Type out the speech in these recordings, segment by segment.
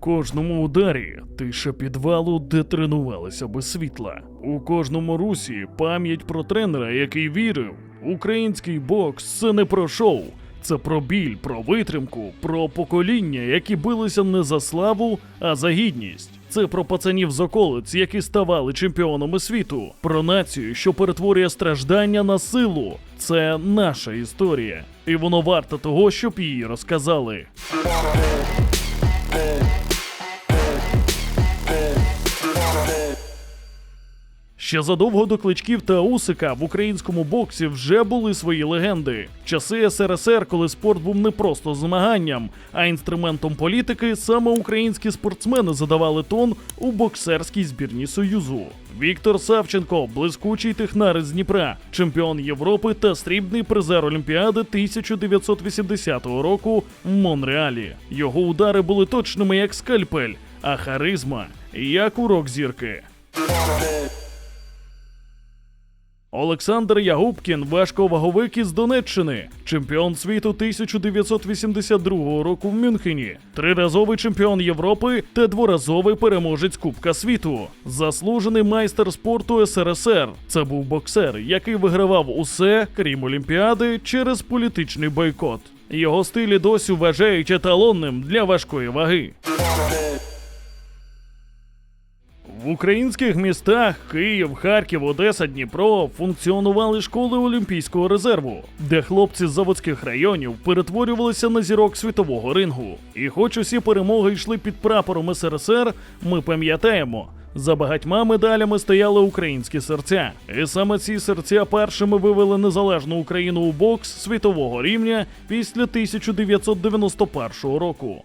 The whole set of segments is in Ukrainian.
кожному ударі тиша підвалу, де тренувалися без світла. У кожному русі пам'ять про тренера, який вірив. Український бокс це не про шоу, це про біль, про витримку, про покоління, які билися не за славу, а за гідність. Це про пацанів з околиць, які ставали чемпіонами світу, про націю, що перетворює страждання на силу. Це наша історія, і воно варто того, щоб її розказали. Ще задовго до кличків та Усика в українському боксі вже були свої легенди. Часи СРСР, коли спорт був не просто змаганням, а інструментом політики, саме українські спортсмени задавали тон у боксерській збірній союзу. Віктор Савченко, блискучий технарець з Дніпра, чемпіон Європи та срібний призер Олімпіади 1980 року в Монреалі. Його удари були точними як скальпель, а харизма як урок зірки. Олександр Ягубкін, важковаговик із Донеччини, чемпіон світу 1982 року в Мюнхені, триразовий чемпіон Європи та дворазовий переможець Кубка світу, заслужений майстер спорту СРСР. Це був боксер, який вигравав усе, крім Олімпіади, через політичний бойкот. Його стилі досі вважають еталонним для важкої ваги. В українських містах Київ, Харків, Одеса, Дніпро функціонували школи Олімпійського резерву, де хлопці з заводських районів перетворювалися на зірок світового рингу. І хоч усі перемоги йшли під прапором СРСР, ми пам'ятаємо. За багатьма медалями стояли українські серця, і саме ці серця першими вивели незалежну Україну у бокс світового рівня після 1991 року.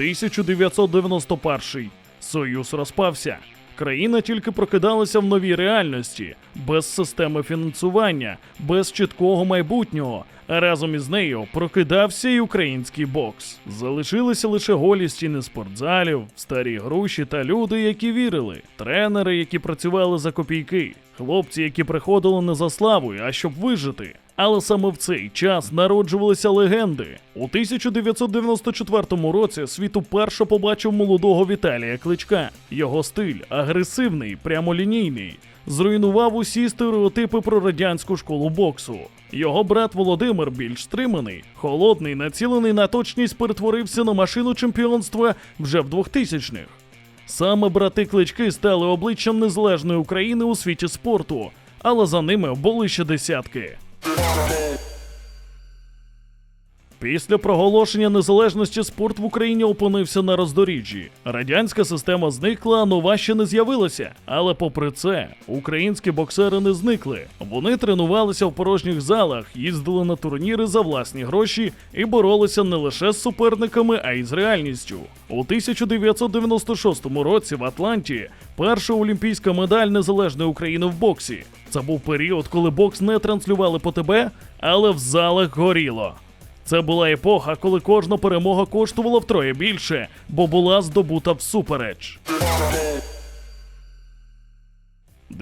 1991. Союз розпався. Країна тільки прокидалася в новій реальності, без системи фінансування, без чіткого майбутнього. А разом із нею прокидався і український бокс. Залишилися лише голі стіни спортзалів, старі груші та люди, які вірили, тренери, які працювали за копійки, хлопці, які приходили не за славою, а щоб вижити. Але саме в цей час народжувалися легенди. У 1994 році світ уперше побачив молодого Віталія Кличка. Його стиль агресивний, прямолінійний, зруйнував усі стереотипи про радянську школу боксу. Його брат Володимир, більш стриманий, холодний, націлений на точність, перетворився на машину чемпіонства вже в 2000-х. Саме брати клички стали обличчям незалежної України у світі спорту, але за ними були ще десятки. Після проголошення незалежності спорт в Україні опинився на роздоріжжі. Радянська система зникла, а нова ще не з'явилася. Але попри це, українські боксери не зникли. Вони тренувалися в порожніх залах, їздили на турніри за власні гроші і боролися не лише з суперниками, а й з реальністю. У 1996 році в Атланті перша олімпійська медаль незалежної України в боксі. Це був період, коли бокс не транслювали по ТБ, але в залах горіло. Це була епоха, коли кожна перемога коштувала втроє більше, бо була здобута всупереч.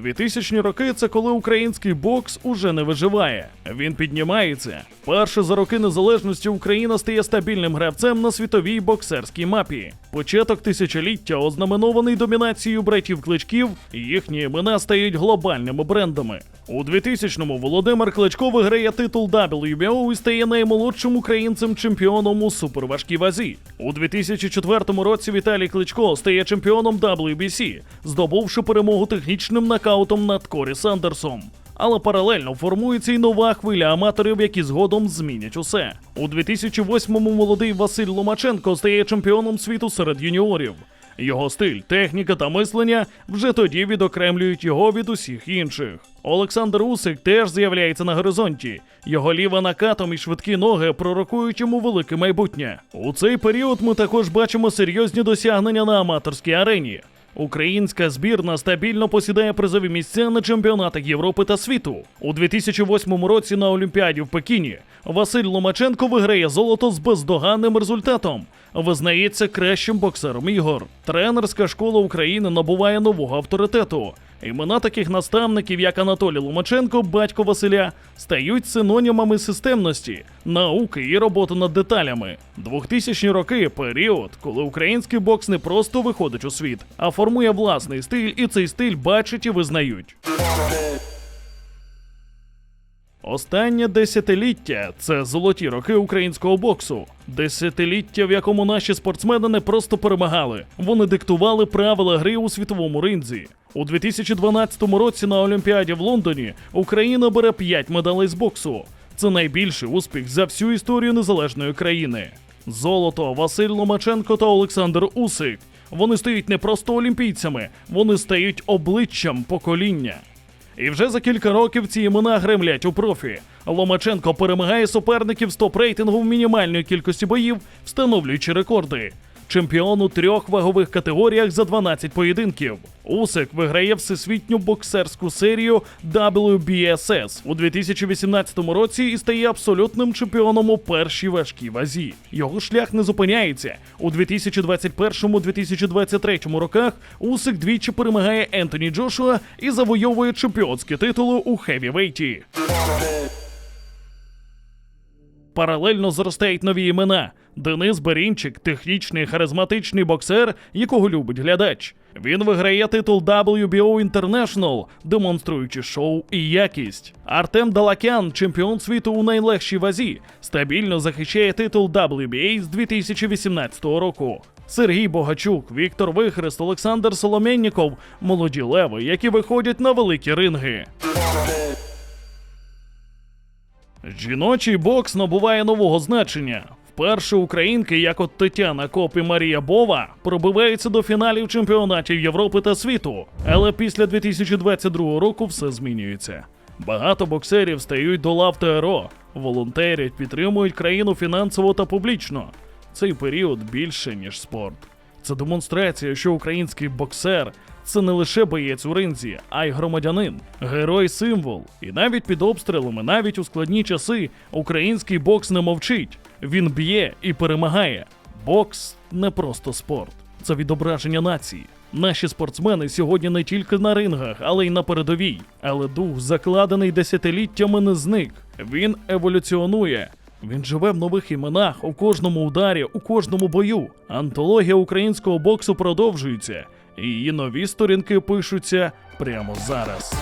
2000-ні роки це коли український бокс уже не виживає. Він піднімається. Перше за роки незалежності Україна стає стабільним гравцем на світовій боксерській мапі. Початок тисячоліття ознаменований домінацією братів кличків, і їхні імена стають глобальними брендами. У 2000-му Володимир Кличко виграє титул WBO і стає наймолодшим українцем чемпіоном у суперважкій вазі. У 2004 році Віталій Кличко стає чемпіоном WBC, здобувши перемогу технічним нокаутом над Корі Сандерсом. Але паралельно формується й нова хвиля аматорів, які згодом змінять усе. У 2008-му молодий Василь Ломаченко стає чемпіоном світу серед юніорів. Його стиль, техніка та мислення вже тоді відокремлюють його від усіх інших. Олександр Усик теж з'являється на горизонті. Його ліва накатом і швидкі ноги пророкують йому велике майбутнє. У цей період ми також бачимо серйозні досягнення на аматорській арені. Українська збірна стабільно посідає призові місця на чемпіонатах Європи та світу. У 2008 році на Олімпіаді в Пекіні Василь Ломаченко виграє золото з бездоганним результатом. Визнається кращим боксером ігор. Тренерська школа України набуває нового авторитету. Імена таких наставників, як Анатолій Ломаченко, батько Василя, стають синонімами системності, науки і роботи над деталями. 2000-ні роки період, коли український бокс не просто виходить у світ, а формує власний стиль, і цей стиль бачать і визнають. Останнє десятиліття це золоті роки українського боксу. Десятиліття, в якому наші спортсмени не просто перемагали, вони диктували правила гри у світовому ринзі. У 2012 році на Олімпіаді в Лондоні Україна бере 5 медалей з боксу. Це найбільший успіх за всю історію незалежної країни. Золото Василь Ломаченко та Олександр Усик. Вони стають не просто олімпійцями, вони стають обличчям покоління. І вже за кілька років ці імена гремлять у профі. Ломаченко перемагає суперників з топ-рейтингу в мінімальної кількості боїв, встановлюючи рекорди. Чемпіон у трьох вагових категоріях за 12 поєдинків. Усик виграє всесвітню боксерську серію WBSS у 2018 році і стає абсолютним чемпіоном у першій важкій вазі. Його шлях не зупиняється. У 2021-2023 роках Усик двічі перемагає Ентоні Джошуа і завойовує чемпіонські титули у хевівейті. Паралельно зростають нові імена. Денис Берінчик, технічний харизматичний боксер, якого любить глядач. Він виграє титул WBO International, демонструючи шоу і якість. Артем Далакян, чемпіон світу у найлегшій вазі, стабільно захищає титул WBA з 2018 року. Сергій Богачук, Віктор Вихрест, Олександр Соломенніков – молоді леви, які виходять на великі ринги. Жіночий бокс набуває нового значення. Вперше українки, як от Тетяна Коп і Марія Бова, пробиваються до фіналів чемпіонатів Європи та світу. Але після 2022 року все змінюється. Багато боксерів стають до лав ТРО, волонтерять, підтримують країну фінансово та публічно. Цей період більше, ніж спорт. Це демонстрація, що український боксер це не лише боєць у ринзі, а й громадянин, герой символ. І навіть під обстрілами, навіть у складні часи, український бокс не мовчить. Він б'є і перемагає. Бокс не просто спорт, це відображення нації. Наші спортсмени сьогодні не тільки на рингах, але й на передовій. Але дух, закладений десятиліттями, не зник. Він еволюціонує. Він живе в нових іменах у кожному ударі, у кожному бою. Антологія українського боксу продовжується, і її нові сторінки пишуться прямо зараз.